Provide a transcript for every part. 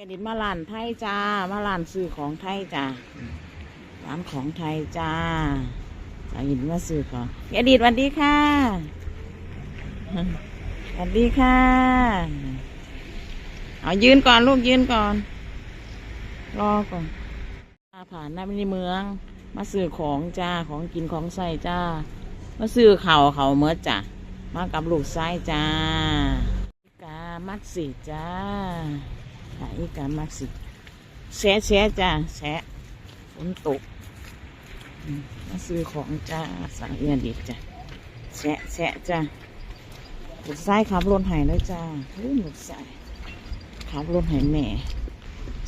เอดิตมาร้านไทยจ้า มาร้านซื้อของไทยจ้าร้านของไทยจ้าสายินมาซื้อของเอดิตสวัสดีค่ะสวัสดีค่ะ เอายืนก่อนลูกยืนก่อน รอก่อนมาผ่านหน้าในเมือง มาซื้อของจ้า ของกินของใส่จ้า มาซื้อเข่าเข่าเมื่อจ้ะมากับลูกไส้จ้า กามัดสิจ้า ขายอีกามัดสิแชะแชะจ้าแชะฝนตกมาซื้อของจ้าสั่งเอียนดิจ้ะแชะแชะจ้าหลูกไส้ขับรถไห้แล้วจ้าลื่นลูกไส้ขับรถไห้แม่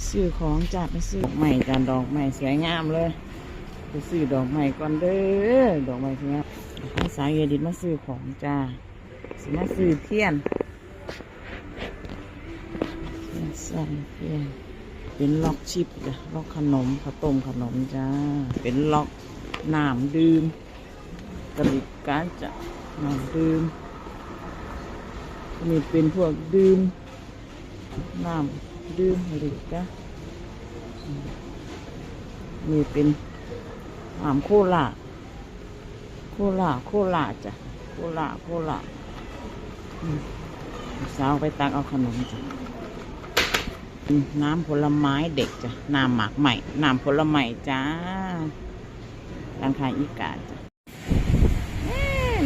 ซื้อของจ้าไปซื้อดอกไม้จ้าดอกไม้สวยงามเลยไปซื้อดอกไม้ก่อนเด้อดอกไม้สวยงามให้สายเอดิมาซื้อของจ้าสิมาซื้อเทียน เทียนเทียเป็นล็อกชิปจ้ะล็อกขนมข้าวต้มขนมจ้า เป็นล็อกน้ำดื่มกระดิกการจ้ะน้ำดื่มนี่เป็นพวกดื่มน้ำดื่มอะไรจ้ะมนี่เป็นน้ำโคลาโคลาโคลาจ้ะโคลาโคลาสาวไปตักเอาขนมจ้ะ น้ำผลไม้เด็กจ้ะน้ำหมากใหม่น้ำผลไม้จ้าร้านขายอีกาจ้ะ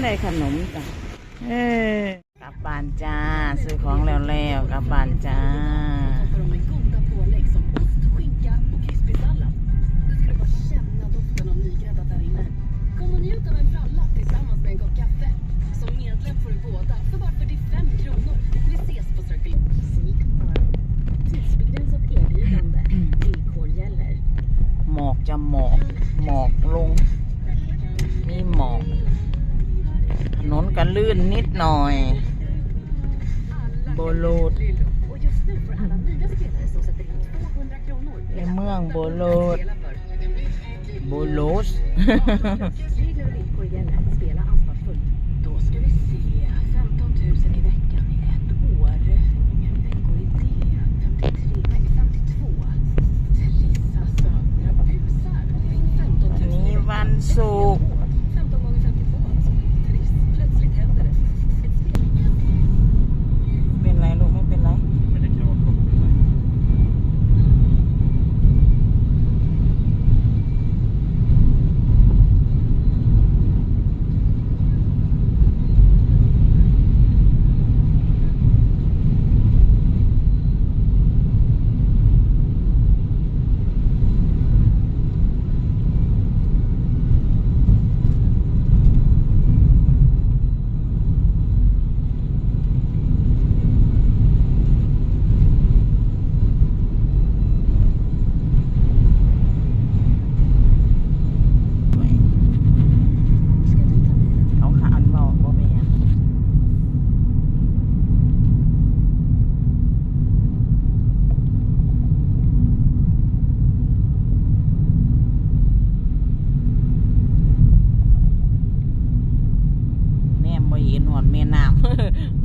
ได้ขนมจ้ะเอ้ยกลับบ้านจ้า ซื้อของแล้วแล้วกลับบ้านจ้า หน่อยโบโลดในเมืองโบโลดโบโลส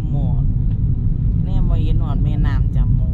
หมอแน่บ่เห็นอนแม่น้ำจะหมอ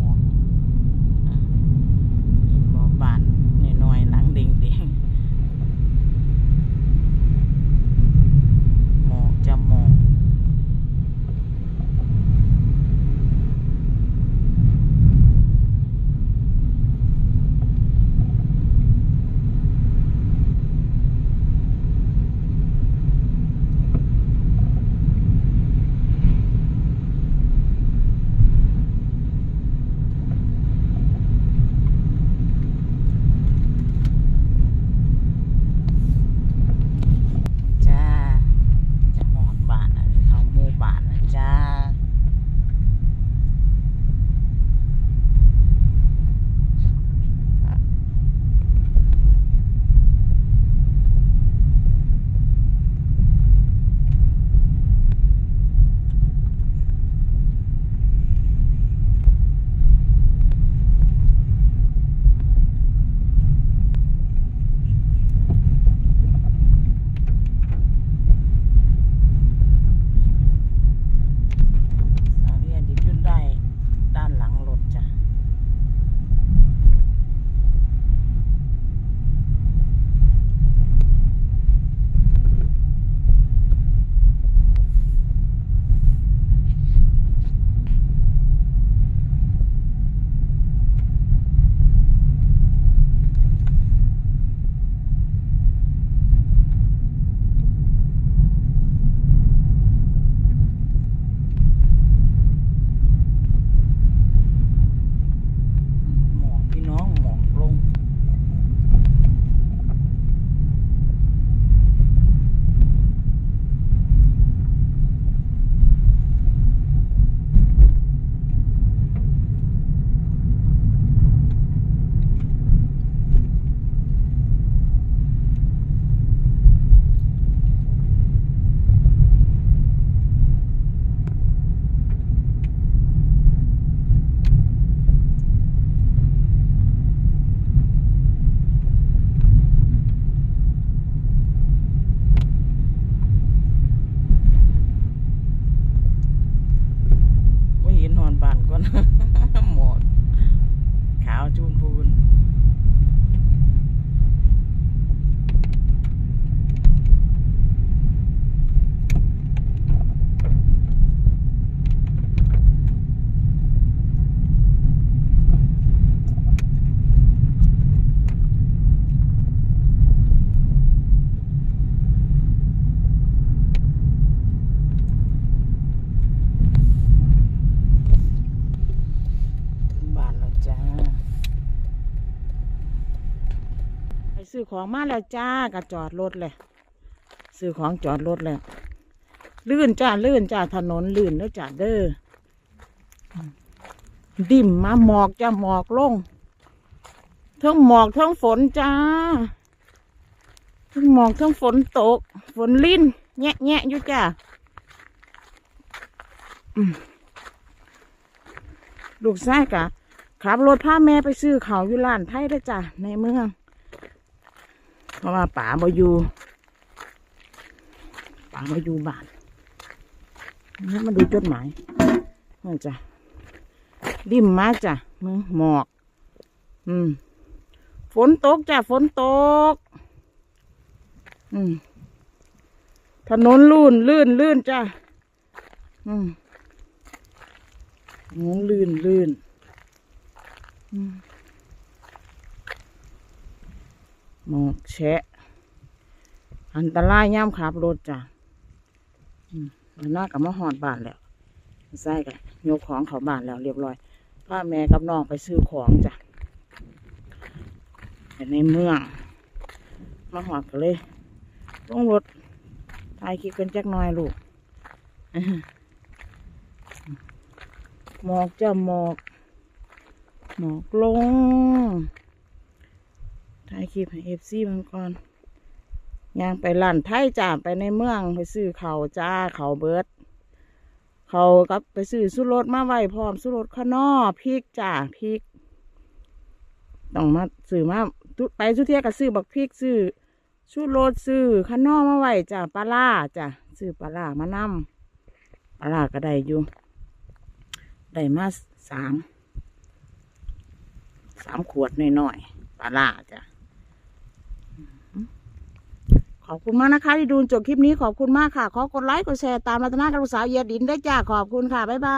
ជូនពូន ซื้อของมาแล้วจ้ากระจอดรถเลยซื้อของจอดรถแล้วลื่นจ้าลื่นจ้าถนนลื่นแล้วจ้าเด้อดิ่มมาหมอกจ้าหมอกลงทั้งหมอกทั้งฝนจ้าทั้งหมอกทั้งฝนตก ฝนลิ้นแงะแงะอยู่จ้าลูกชายกะขับรถพาแม่ไปซื้อเขาวอยู่ร้านไทยได้จ้ะในเมือง เพราะว่าป๋าบอยู่ป๋าบอยู่บ้านนี่มาดูจดหมายนี่จ้ะริมมาจ้ะมึงหมอก อืม ฝนตกจ้ะฝนตก อืม ถนนลื่นลื่นลื่นจ้ะอืมถนนลื่นลื่น อืม หมอกแฉะ อันตรายย่ำขับรถจ้ะมแล้วน่ากับมาหอดบานแล้วใส่กันยกของเขาบานแล้วเรียบร้อยพาแม่กับน้องไปซื้อของจ้ะไปในเมือง มาหอดกันเลยลงรถถ่ายคลิปกันจักหน่อยลูกหมอกจะหมอก หมอกลง ถ่ายคลิปให้เอฟซีมันก่อนย่างไปร้านไทยจ้าไปในเมืองไปซื้อเขาจ้าเขาเบิร์ดเขากับไปซื้อสุรสมาไว้พร้อมสุรสข้างนอพริกจ้าพริกต้องมาซื้อมาไปสุเทียก็ซื้อบักพริกซื้อชูรสซื้อข้านอมาไว้จ้าปลาล่าจ้าซื้อปลาล่ามานำปลาล่าก็ได้อยู่ได้มาสามสามขวดหน่อยๆปลาล่าจ้ะ ขอบคุณมากนะคะ ที่ดูจบคลิปนี้ขอบคุณมากค่ะ ขอกดไลค์กดแชร์ตามรัตนากับลูกสาวเยียดินได้จ้าขอบคุณค่ะ บ๊ายบาย